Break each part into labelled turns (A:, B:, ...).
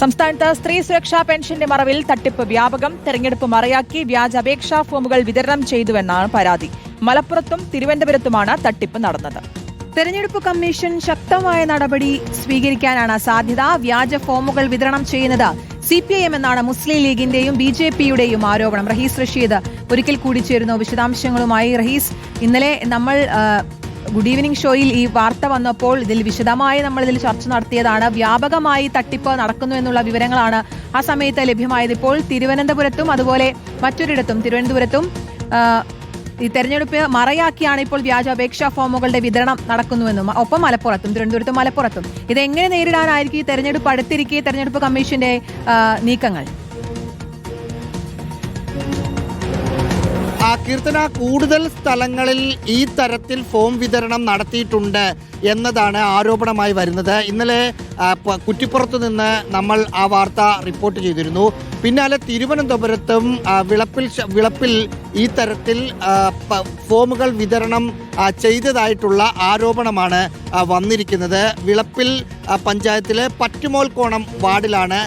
A: സംസ്ഥാനത്ത് സ്ത്രീ സുരക്ഷാ പെൻഷന്റെ മറവിൽ തട്ടിപ്പ് വ്യാപകം. തെരഞ്ഞെടുപ്പ് മറയാക്കി വ്യാജ അപേക്ഷാ ഫോമുകൾ വിതരണം ചെയ്തുവെന്നാണ് പരാതി. മലപ്പുറത്തും തിരുവനന്തപുരത്തുമാണ് തട്ടിപ്പ് നടന്നത്.
B: തെരഞ്ഞെടുപ്പ് കമ്മീഷൻ ശക്തമായ നടപടി സ്വീകരിക്കാനാണ് സാധ്യത. വ്യാജ ഫോമുകൾ വിതരണം ചെയ്യുന്നത് സി പി ഐ എം എന്നാണ് മുസ്ലിം ലീഗിന്റെയും ബി ജെ പിയുടെയും ആരോപണം. റഹീസ് റഷീദ് ഒരിക്കൽ കൂടി ചേരുന്നു വിശദാംശങ്ങളുമായി. റഹീസ് ഇന്നലെ നമ്മൾ ഗുഡ് ഈവനിങ് ഷോയിൽ ഈ വാർത്ത വന്നപ്പോൾ ഇതിൽ വിശദമായി നമ്മൾ ഇതിൽ ചർച്ച നടത്തിയതാണ്. വ്യാപകമായി തട്ടിപ്പ് നടക്കുന്നു എന്നുള്ള വിവരങ്ങളാണ് ആ സമയത്ത് ലഭ്യമായത്. ഇപ്പോൾ തിരുവനന്തപുരത്തും അതുപോലെ മറ്റൊരിടത്തും തിരുവനന്തപുരത്തും ഈ തെരഞ്ഞെടുപ്പ് മറയാക്കിയാണ് ഇപ്പോൾ വ്യാജ അപേക്ഷാ ഫോമുകളുടെ വിതരണം നടക്കുന്നുവെന്നും ഒപ്പം മലപ്പുറത്തും തിരുവനന്തപുരത്തും മലപ്പുറത്തും. ഇതെങ്ങനെ നേരിടാനായിരിക്കും ഈ തെരഞ്ഞെടുപ്പ്? അടുത്തിരിക്കെ തെരഞ്ഞെടുപ്പ് കമ്മീഷന്റെ നീക്കങ്ങൾ.
C: കീർത്തന കൂടുതൽ സ്ഥലങ്ങളിൽ ഈ തരത്തിൽ ഫോം വിതരണം നടത്തിയിട്ടുണ്ട് എന്നതാണ് ആരോപണമായി വരുന്നത്. ഇന്നലെ കുറ്റിപ്പുറത്തു നിന്ന് നമ്മൾ ആ വാർത്ത റിപ്പോർട്ട് ചെയ്തിരുന്നു. പിന്നാലെ തിരുവനന്തപുരത്തും വിളപ്പിൽ വിളപ്പിൽ ഈ തരത്തിൽ ഫോമുകൾ വിതരണം ചെയ്തതായിട്ടുള്ള ആരോപണമാണ് വന്നിരിക്കുന്നത്. വിളപ്പിൽ പഞ്ചായത്തിലെ പറ്റുമോൽക്കോണം വാർഡിലാണ്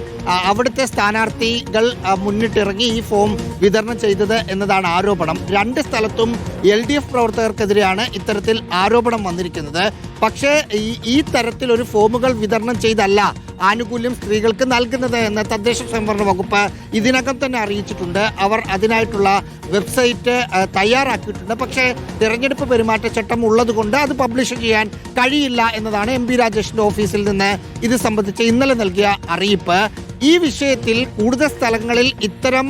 C: അവിടുത്തെ സ്ഥാനാർത്ഥികൾ മുന്നിട്ടിറങ്ങി ഈ ഫോം വിതരണം ചെയ്തത് എന്നതാണ് ആരോപണം. രണ്ട് സ്ഥലത്തും എൽ പ്രവർത്തകർക്കെതിരെയാണ് ഇത്തരത്തിൽ ആരോപണം വന്നിരിക്കുന്നത്. പക്ഷേ ഈ ഈ തരത്തിലൊരു ഫോമുകൾ വിതരണം ചെയ്തല്ല ആനുകൂല്യം സ്ത്രീകൾക്ക് നൽകുന്നത് എന്ന് തദ്ദേശ സ്വയംഭരണ വകുപ്പ് ഇതിനകം തന്നെ അറിയിച്ചിട്ടുണ്ട്. അവർ അതിനായിട്ടുള്ള വെബ്സൈറ്റ് തയ്യാറാക്കിയിട്ടുണ്ട്. പക്ഷേ തിരഞ്ഞെടുപ്പ് പെരുമാറ്റച്ചട്ടം ഉള്ളതുകൊണ്ട് അത് പബ്ലിഷ് ചെയ്യാൻ കഴിയില്ല എന്നതാണ് എം പി രാജേഷിന്റെ ഓഫീസിൽ നിന്ന് ഇത് സംബന്ധിച്ച് ഇന്നലെ നൽകിയ അറിയിപ്പ്. ഈ വിഷയത്തിൽ കൂടുതൽ സ്ഥലങ്ങളിൽ ഇത്തരം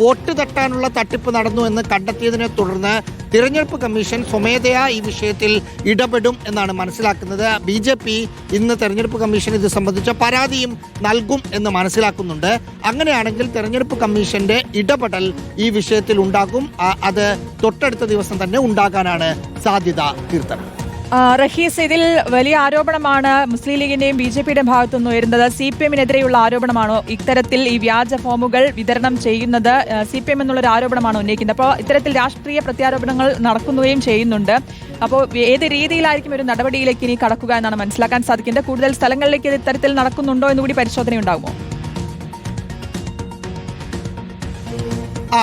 C: വോട്ട് തട്ടാനുള്ള തട്ടിപ്പ് നടന്നു എന്ന് കണ്ടെത്തിയതിനെ തുടർന്ന് തിരഞ്ഞെടുപ്പ് കമ്മീഷൻ സ്വമേധയാ ഈ വിഷയത്തിൽ ഇടപെടും എന്നാണ് മനസ്സിലാക്കുന്നത്. ബി ജെ പി ഇന്ന് തെരഞ്ഞെടുപ്പ് കമ്മീഷൻ ഇത് സംബന്ധിച്ച പരാതിയും നൽകും എന്ന് മനസ്സിലാക്കുന്നുണ്ട്. അങ്ങനെയാണെങ്കിൽ തെരഞ്ഞെടുപ്പ് കമ്മീഷന്റെ ഇടപെടൽ ഈ വിഷയത്തിൽ ഉണ്ടാകും. അത് തൊട്ടടുത്ത ദിവസം തന്നെ ഉണ്ടാകാനാണ് സാധ്യത കീർത്തനം.
A: റഹീസ് ഇതിൽ വലിയ ആരോപണമാണ് മുസ്ലിം ലീഗിന്റെയും ബി ജെ പിയുടെയും ഭാഗത്തുനിന്ന് ഉയരുന്നത്. സി പി എമ്മിനെതിരെയുള്ള ആരോപണമാണോ ഇത്തരത്തിൽ ഈ വ്യാജ ഫോമുകൾ വിതരണം ചെയ്യുന്നത്? സി പി എം എന്നുള്ളൊരു ആരോപണമാണോ ഉന്നയിക്കുന്നത്? അപ്പോൾ ഇത്തരത്തിൽ രാഷ്ട്രീയ പ്രത്യാരോപണങ്ങൾ നടക്കുകയും ചെയ്യുന്നുണ്ട്. അപ്പോൾ ഏത് രീതിയിലായിരിക്കും ഒരു നടപടിയിലേക്ക് ഇനി കടക്കുക എന്നാണ് മനസ്സിലാക്കാൻ സാധിക്കുന്നത്? കൂടുതൽ സ്ഥലങ്ങളിലേക്ക് ഇത് ഇത്തരത്തിൽ നടക്കുന്നുണ്ടോ എന്നുകൂടി പരിശോധന ഉണ്ടാകുമോ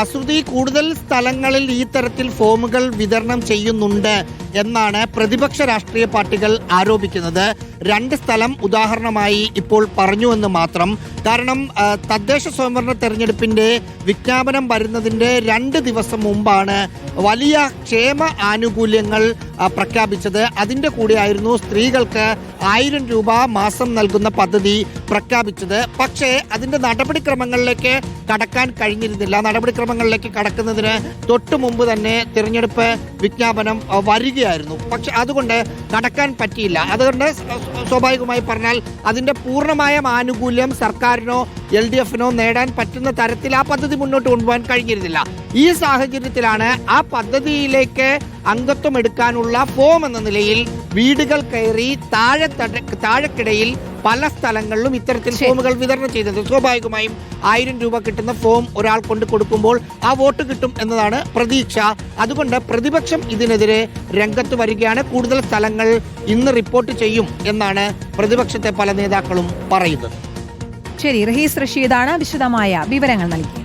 C: ശ്രുതി കൂടുതൽ സ്ഥലങ്ങളിൽ ഈ തരത്തിൽ ഫോമുകൾ വിതരണം ചെയ്യുന്നുണ്ട്. എന്നാണ് പ്രതിപക്ഷ രാഷ്ട്രീയ പാർട്ടികൾ ആരോപിക്കുന്നത്. രണ്ട് സ്ഥലം ഉദാഹരണമായി ഇപ്പോൾ പറഞ്ഞു എന്ന് മാത്രം. കാരണം തദ്ദേശ സ്വയംഭരണ തെരഞ്ഞെടുപ്പിന്റെ വിജ്ഞാപനം വരുന്നതിന്റെ രണ്ട് ദിവസം മുമ്പാണ് വലിയ ക്ഷേമ ആനുകൂല്യങ്ങൾ പ്രഖ്യാപിച്ചത്. അതിന്റെ കൂടെയായിരുന്നു സ്ത്രീകൾക്ക് ആയിരം രൂപ മാസം നൽകുന്ന പദ്ധതി പ്രഖ്യാപിച്ചത്. പക്ഷേ അതിന്റെ നടപടിക്രമങ്ങളിലേക്ക് കടക്കാൻ കഴിഞ്ഞിരുന്നില്ല. നടപടിക്രമങ്ങളിലേക്ക് കടക്കുന്നതിന് തൊട്ടു മുമ്പ് തന്നെ തിരഞ്ഞെടുപ്പ് വിജ്ഞാപനം ആ, വരികയായിരുന്നു പക്ഷെ അതുകൊണ്ട് നടക്കാൻ പറ്റിയില്ല. അതുകൊണ്ട് സ്വാഭാവികമായി പറഞ്ഞാൽ അതിന്റെ പൂർണമായ ആനുകൂല്യം സർക്കാരിനോ എൽ ഡി എഫിനോ നേടാൻ പറ്റുന്ന തരത്തിൽ ആ പദ്ധതി മുന്നോട്ട് കൊണ്ടുപോകാൻ കഴിഞ്ഞിരുന്നില്ല. ഈ സാഹചര്യത്തിലാണ് ആ പദ്ധതിയിലേക്ക് അംഗത്വം എടുക്കാനുള്ള ഫോം എന്ന നിലയിൽ വീടുകൾ കയറി താഴെ താഴെക്കിടയിൽ പല സ്ഥലങ്ങളിലും ഇത്തരത്തിൽ ഫോമുകൾ വിതരണം ചെയ്തത്. സ്വാഭാവികമായും ആയിരം രൂപ കിട്ടുന്ന ഫോം ഒരാൾ കൊണ്ട് കൊടുക്കുമ്പോൾ ആ വോട്ട് കിട്ടും എന്നതാണ് പ്രതീക്ഷ. അതുകൊണ്ട് പ്രതിപക്ഷം ഇതിനെതിരെ രംഗത്ത് വരികയാണ്. കൂടുതൽ സ്ഥലങ്ങൾ ഇന്ന് റിപ്പോർട്ട് ചെയ്യും എന്നാണ് പ്രതിപക്ഷത്തെ പല നേതാക്കളും പറയുന്നത്.
B: ശരി റഹീസ് റഷീദാണ് വിശദമായ വിവരങ്ങൾ നൽകിയത്.